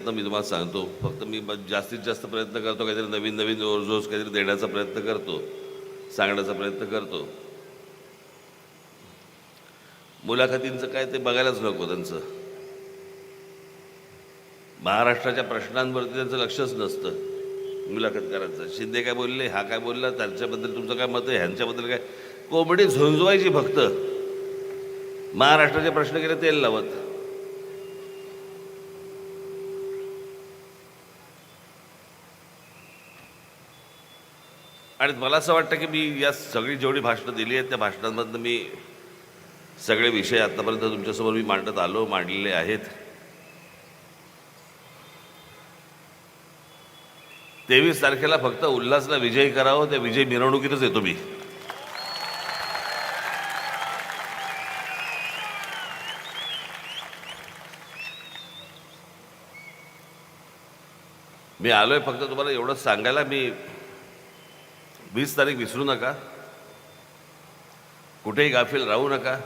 मी तुम्हाला सांगतो फक्त मी जास्तीत जास्त प्रयत्न करतो काहीतरी नवीन नवीन रोज रोज काहीतरी देण्याचा प्रयत्न करतो सांगण्याचा प्रयत्न करतो. मुलाखतींचं काय ते बघायलाच नको त्यांचं. महाराष्ट्राच्या प्रश्नांवरती त्यांचं लक्षच नसतं मुलाखतकारांचं शिंदे काय बोलले हा काय बोलला त्यांच्याबद्दल तुमचं काय मत आहे ह्यांच्याबद्दल काय? कोंबडी झुंजवायची फक्त. महाराष्ट्राचे प्रश्न केले तेल लावत. आणि मला असं वाटतं की मी या सगळी जेवढी भाषणं दिली आहेत त्या भाषणांमधनं मी सगळे विषय आत्तापर्यंत तुमच्यासमोर मी मांडत आलो मांडलेले आहेत. तेवीस तारखेला फक्त उल्हासला विजय करावं त्या विजय मिरवणुकीतच येतो मी. मी आलोय फक्त तुम्हाला एवढंच सांगायला मी वीस तारीख विसरू नका. कुठेही गाफील राहू नका.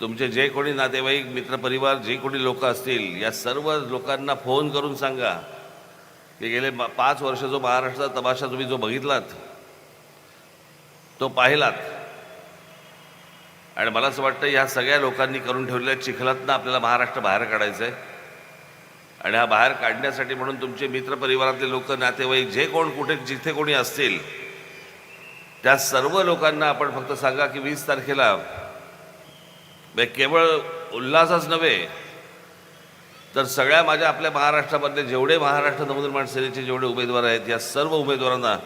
तुमचे जे कोणी नातेवाईक मित्रपरिवार जे कोणी लोक असतील या सर्व लोकांना फोन करून सांगा की गेले पाच वर्ष जो महाराष्ट्राचा तमाशा तुम्ही जो बघितलात तो पाहिलात. आणि मला असं वाटतं ह्या सगळ्या लोकांनी करून ठेवलेल्या चिखलातनं आपल्याला महाराष्ट्र बाहेर काढायचं आहे आणि हा बाहेर काढण्यासाठी म्हणून तुमचे मित्रपरिवारातले लोक नातेवाईक जे कोण कुठे जिथे कोणी असतील त्या सर्व लोकांना आपण फक्त सांगा की वीस तारखेला म्हणजे केवळ उल्हासच नव्हे तर सगळ्या माझ्या आपल्या महाराष्ट्रामधले जेवढे महाराष्ट्र नवनिर्माण सेनेचे जेवढे उमेदवार आहेत या सर्व उमेदवारांना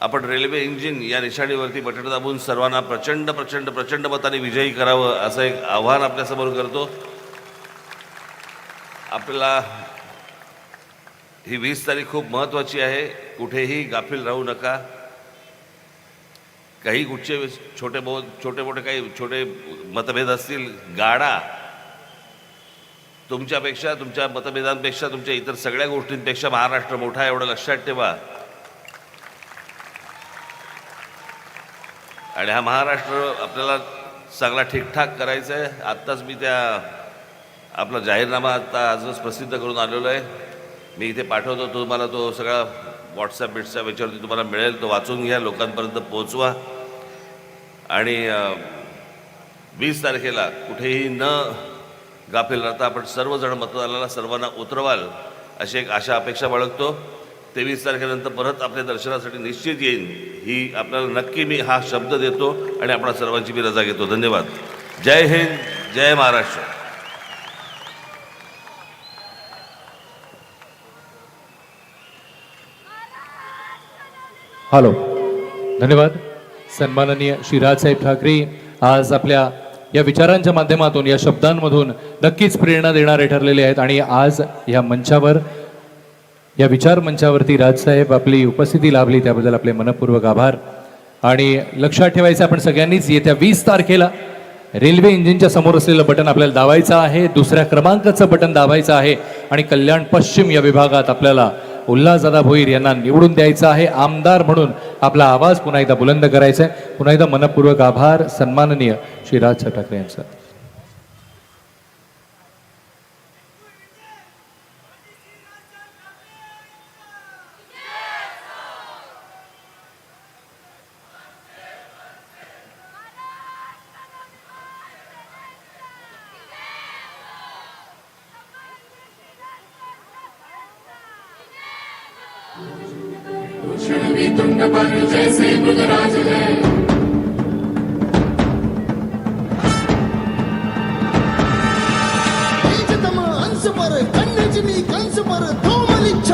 आपण रेल्वे इंजिन या निशाणीवरती बटण दाबून सर्वांना प्रचंड प्रचंड प्रचंड मताने विजयी करावं असं एक आव्हान आपल्यासमोर करतो. आपल्याला ही वीस तारीख खूप महत्त्वाची आहे. कुठेही गाफील राहू नका. काही कुठचे छोटे बहुत छोटे मोठे काही छोटे मतभेद असतील गाडा. तुमच्यापेक्षा तुमच्या मतभेदांपेक्षा तुमच्या इतर सगळ्या गोष्टींपेक्षा महाराष्ट्र मोठा आहे एवढं लक्षात ठेवा. आणि हा महाराष्ट्र आपल्याला चांगला ठीकठाक करायचा आहे आत्ताच मी त्या आपला जाहीरनामा आता आजच प्रसिद्ध करून आलेलो आहे. मी इथे पाठवतो तुम्हाला तो सगळा व्हॉट्सॲप बिट्सअप याच्यावरती तुम्हाला मिळेल तो वाचून घ्या लोकांपर्यंत पोहोचवा. आणि वीस तारखेला कुठेही न गाफील राहता आपण सर्वजण मतदानाला सर्वांना उतरवाल अशी एक आशा अपेक्षा बाळगतो. तेवीस तारखेनंतर परत आपल्या दर्शनासाठी निश्चित येईन ही आपल्याला नक्की मी हा शब्द देतो आणि आपणा सर्वांची मी रजा घेतो. धन्यवाद. जय हिंद जय महाराष्ट्र. हॅलो. धन्यवाद. सन्माननीय श्री राजसाहेब ठाकरे आज आपल्या या विचारांच्या माध्यमातून या शब्दांमधून नक्कीच प्रेरणा देणारे ठरलेले आहेत आणि आज या मंचावर या विचार मंचावरती राजसाहेब आपली उपस्थिती लाभली त्याबद्दल आपले मनपूर्वक आभार. आणि लक्षात ठेवायचं आपण सगळ्यांनीच येत्या वीस तारखेला रेल्वे इंजिनच्या समोर असलेलं बटन आपल्याला दाबायचं आहे दुसऱ्या क्रमांकाचं बटन दाबायचं आहे आणि कल्याण पश्चिम या विभागात आपल्याला उल्हासदादा भोईर यांना निवडून द्यायचं आहे. आमदार म्हणून आपला आवाज पुन्हा एकदा बुलंद करायचा आहे. पुन्हा एकदा मनपूर्वक आभार. सन्माननीय श्री राज ठाकरे यांचा. దక్షుడు మీ తుంగ పనులు చేసే మృగరాజులే కన్నెజి నీ కంసుపరు దోమలిచ్చ